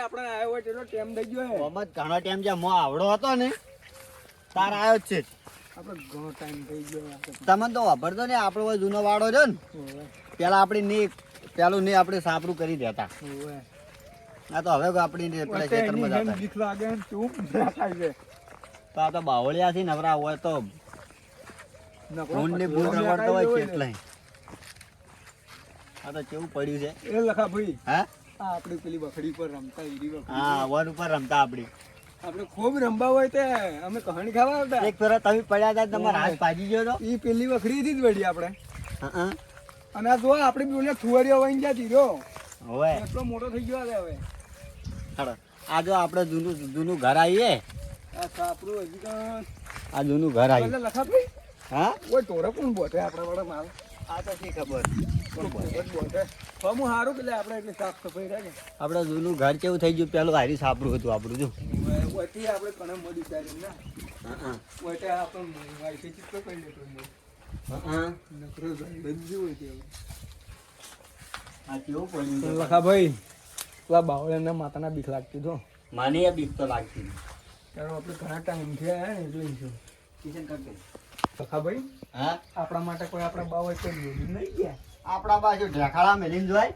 આપણે આવ્યો હોય તેનો ટાઈમ થઈ ગયો હે. બાબત ઘણો ટાઈમ જ્યાં મો આવડો હતો ને. તાર આવ્યો જ છે. આપણે ઘણો ટાઈમ થઈ ગયો. તમને તો વાપરતો ને આપણો જૂનો વાડો છે ને. પેલા આપણી ની પેલું ની આપણે સાપરું કરી દેતા. આ તો હવે આપણી ખેતરમાં જતા. છે. તો આ તો બાવળિયા થી નવરા હોય તો નકરો ભૂલ રગડતો હોય. કેટલાય આ તો કેવું પડ્યું છે. એ લખા ભાઈ. હા? આ આપણી પેલી બકડી પર રમતા ઈડી બકડી હા વન ઉપર રમતા આપણે આપણે ખૂબ રમવા હોય તે અમે કહાણી ખાવા આવતા. એક ફેરા તમે પડ્યા હતા તમારા હાથ ભાજી ગયો તો? ઈ પેલી વખડી થી જ વળી આપણે. હા અને આ જો આપણે બોલે થુવારીઓ વહીને જતી રહ્યો હવે. એટલો મોટો થઈ ગયો હવે. હાલો. આ જો આપણે જૂનું જૂનું ઘર આવીએ. આ સાપરું હજી આ જૂનું ઘર આવ્યું લખા હા? ઓય ટોરે કોણ બોટે આપણા વાળા માલ? આ તો શી ખબર? બોટે સારું કે આપણે એટલી સાફ સફાઈ રાખે આપણે જૂનું ઘર કેવું થઈ ગયું? પેલું હારી સાપરું હતું આપણું જો. વટી આપણે કણે મળી ના. હા વટે આપણે વાઈફે ચિત્તો કરી લેતો હા નકરો બંધી હોય તે કેવું પડ્યું લખા ભાઈ પેલા બાવળિયાના માતાના બીક લાગતી તો મને બીક તો લાગતી ત્યારે આપણે ઘણા ટાઈમ થયા કિશન કરતો. લખા હા? આપણા માટે કોઈ આપણા બાવ કોઈ મેળવી નહીં ગયા? આપણા મેલીને છે.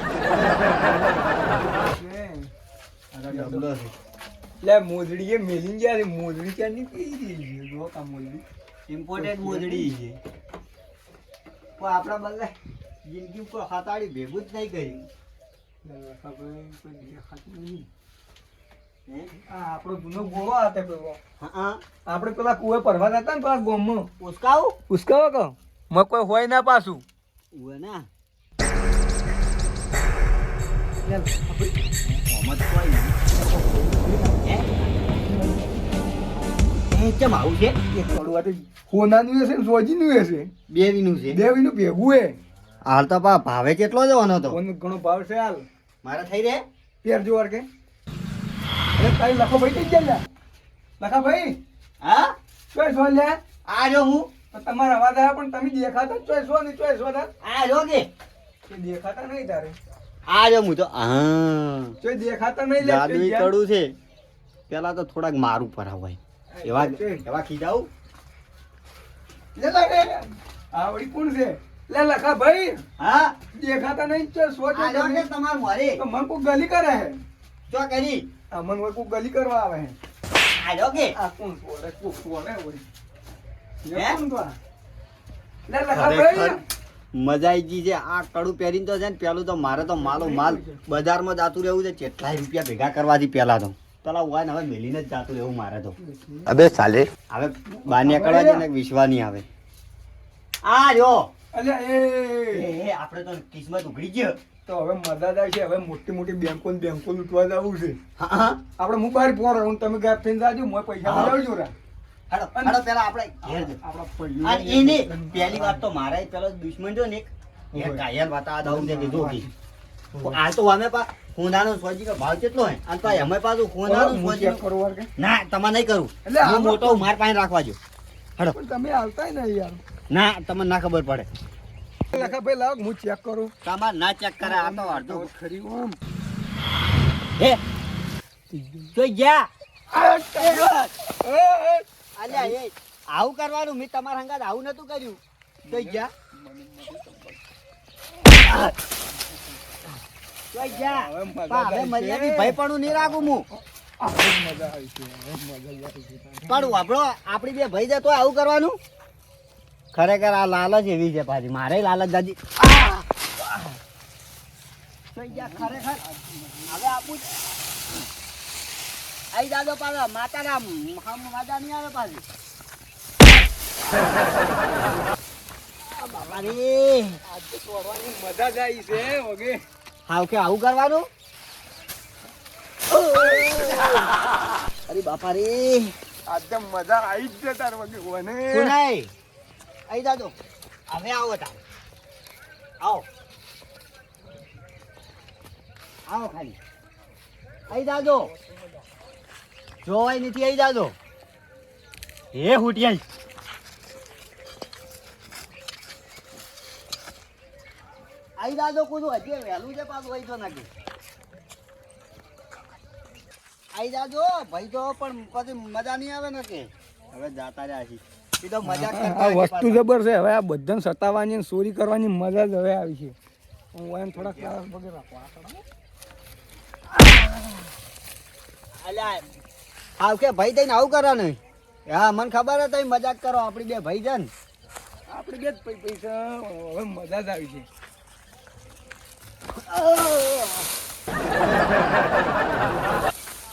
આ તો ડબલો છે લે મોજડી એ મેલીન ગયા મોજડી ક્યાં ની રહી છે? જો કા મોજડી. ઇમ્પોર્ટેન્ટ મોજડી છે. પણ આપણા બદલે જિંદગી ઉપર ખાતાડી ભેગું જ નહીં કર્યું. લે ભાઈ કોઈ દેખાતું નહીં. આપણો જૂનો ગોળો પેલો. આપણે પેલા કુએ પરવા જતા ને પેલા ગોમમાં. ઉસકાવું? ઉસકાવો કહો. મ કોઈ હોય ના પાછું. ઉવે ના. હાલ તો પા ભાવે કેટલો જવાનો હતો ઘણો ભાવ છે હાલ. મારે થઈ રે પેર જોવાર કે. તારી લખો ભાઈ કઈ ગયા લખા ભાઈ? હા? ચોઈસ હો લે. આ જો હું? તમારા અવાજ આવ્યા પણ તમે દેખાતા ચોઈસ હો ને ચોઈસ હો આ જો કે? દેખાતા નહીં તારે? આ જો હું તો હા. ચોઈ દેખાતા નહીં લે જાદુ કડું છે. પેલા તો થોડાક મારું પર હોય. એવા. એવા ખીજાવું. લે લાગે આવડી કોણ છે? લે લખા ભાઈ. હા? દેખાતા નહીં ચોઈસ હો કે. તમાર મન કોઈ ગલી કરે હે? જો કરી. આ મન કોઈ કોઈ ગલી કરવા આવે હે. આ જો કે આ કોણ સોરે કોક સોરે વળી હે? કોણ તો? લે લખા ભાઈ મજા આવી ગઈ છે આ કડું પહેરીને તો છે ને પેલું તો મારે તો માલો માલ બજારમાં જાતું રહેવું છે. કેટલાય રૂપિયા ભેગા કરવાથી પેલા તો. પેલા વાય ને હવે મેલીને જ જાતું રહેવું મારે તો. અબે સાલે હવે બાન્યા કરવા છે ને વિશ્વા નહીં આવે. આ જો. અલ્યા એ, એ એ, આપણે તો કિસ્મત ઉઘડી ગયો. તો હવે જાય છે હવે મોટી મોટી બેંકો બેંકો લૂંટવા જવું છે. આપણે હું બહાર હું તમે ગાપ થઈને જાજો મોય પૈસા. બજાવજો રા. હાલો હાલો પેલા આપણે ઘેર જઈએ. આપણા પડ્યું અને એને પહેલી વાત તો મારા પેલો દુશ્મન જો ને કાયર વાત આ દઉં છે કીધું આ તો અમે પા ખૂનાનો સોજી નો ભાવ કેટલો હે અને અમે પાછું ખૂનાનું સોજી કરું ના તમે નહીં કરું એટલે મોટો માર પાસે રાખવા જો. તમે નહીં યાર. ના તમને ના ખબર પડે. લખા ભાઈ લાવ હું ચેક કરું તમારે ના ચેક કરે આ તો અડધો ખરી ઓમ હે? જોઈ ગયા? એ, એ, અલ્યા એ આવું કરવાનું મેં તમારા હંગાત આવું નતું કર્યું. જોઈ ગયા? જોઈ ગયા? હવે મર્યાદી ભયપણું નહીં રાખું હું. પણ વાપરો આપણી બે ભાઈ જતો આવું કરવાનું. ખરેખર આ લાલચ એવી છે પાછી. મારે લાલચ દાદી. ખરેખર હવે આપું આઈ દાદો પાછા. માતાના મજા નહીં આવે પાછી. રે આજે મજા જાય છે વગે હાવ કે આવું કરવાનું? અરે બાપા રે આજે મજા આવી જ છે તાર વગે સુનાઈ આઈ દાદો હવે આવો તા આવો. આવો ખાલી. આઈ દાદો જોવાય નથી આવી જાજો હે હુટિયાઈ આઈ દાદો કુદું હજી વહેલું છે પાછું આઈ તો નાખી. આઈ જાજો ભાઈ તો પણ પછી મજા નહીં આવે ને કે. હવે જાતા રહ્યા છીએ. એ આ વસ્તુ જબર છે. હવે આ બધાને સતાવવાની અને ચોરી કરવાની મજા જ હવે આવી છે. હું એમ થોડા ક્લાસ વગેરે રાખો. આવ કે ભાઈ થઈને આવું કરો ને હા મને ખબર હતી મજાક કરો આપણી બે ભાઈ છે ને આપણે બે જ પૈસા. હવે મજા જ આવી છે.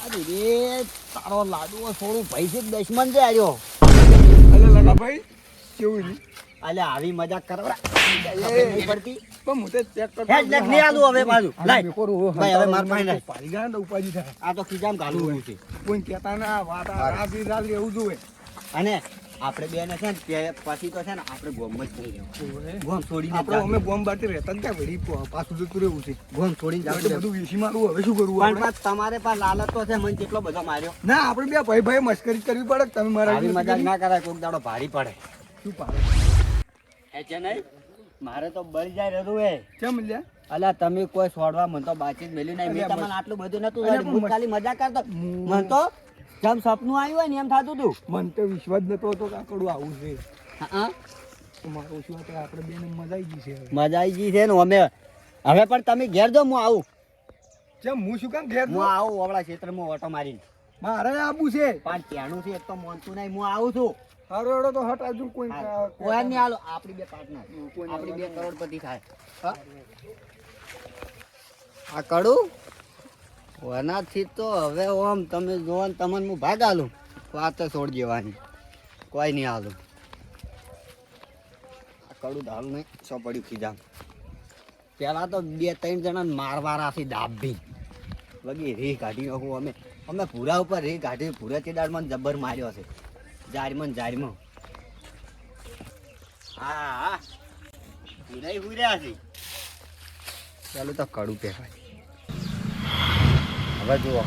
અરે તારો લાડુ થોડું ભાઈ છે દુશ્મન છે આર્યો. અલે લગા ભાઈ કેવું છે? અલ્યા આવી મજાક કરવા. પડતી. પણ હું તો ચેક કરતો હેડ લેક નહીં. આલું હવે. ભાઈ, માર પાસે. પાડી જાય ને તો ઉપાધિ થાય આ તો ખીજામ હોય છે. કોઈ કહેતા ના વાત આ રાત રાત એવું જોઈએ. અને આપણે બે ને છે ને પછી તો છે ને આપણે ગોમ જ થઈ ગયો ગોમ છોડીને આપણે અમે ગોમ બારથી રહેતા જ ક્યાં વળી પાછું જતું રહેવું છે. ગોમ છોડીને જાવ. બધું વીસી મારું હવે શું કરવું પણ તમારે પાસે લાલચ તો છે મને કેટલો બધો માર્યો. ના આપણે બે ભાઈ ભાઈ મસ્કરી કરવી પડે તમે મારા મજાક ના કરાય કોક દાડો ભારી પડે. શું પાડે એ છે નહીં મારે તો બળી જાય રડું એ. કેમ લ્યા? અલા તમે કોઈ છોડવા મને તો બાતચીત મેલ્યું નહીં. મેં તમને આટલું બધું નતું હું ખાલી મજા કરતો. મને તો જેમ સપનું આવ્યું હોય ને એમ થતું હતું મને તો વિશ્વાસ નતો હતો કે આકડું આવું છે. હા મારું શું હતું આપણે બેને મજા આવી ગઈ છે. મજા આવી ગઈ છે ને અમે. હવે પણ તમે ઘેર જો હું આવું. જેમ હું શું કામ ઘેર હું આવું ઓવળા ક્ષેત્રમાં ઓટો મારીને. મારે આબુ છે. પણ ત્યાંનું છે એક તો મોનતું નહીં હું આવું છું. હારો એડો તો હટ આજુ કોઈ કોઈ નહીં હાલો આપણી બે પાર્ટનર આપણી બે કરોડપતિ થાય. હા? આ કડું? વનાથી તો હવે ઓમ, તમે જોવો ને તમને હું ભાગ આલું. વાત છોડ દેવાની કોઈ નહીં આલું. કડું ધાલ નહીં સો પડ્યું ખીજામ. પેલા તો બે ત્રણ જણા મારવારાથી દાબી. વગી રી કાઢી નાખું અમે. અમે પૂરા ઉપર રી કાઢી પૂરા ચેડાડમાં જબ્બર માર્યો છે. જારીમાં ને જારીમાં. હા હા. પૂરા પૂર્યા છે. ચાલો તો કડું પહેરાય. હવે જુઓ.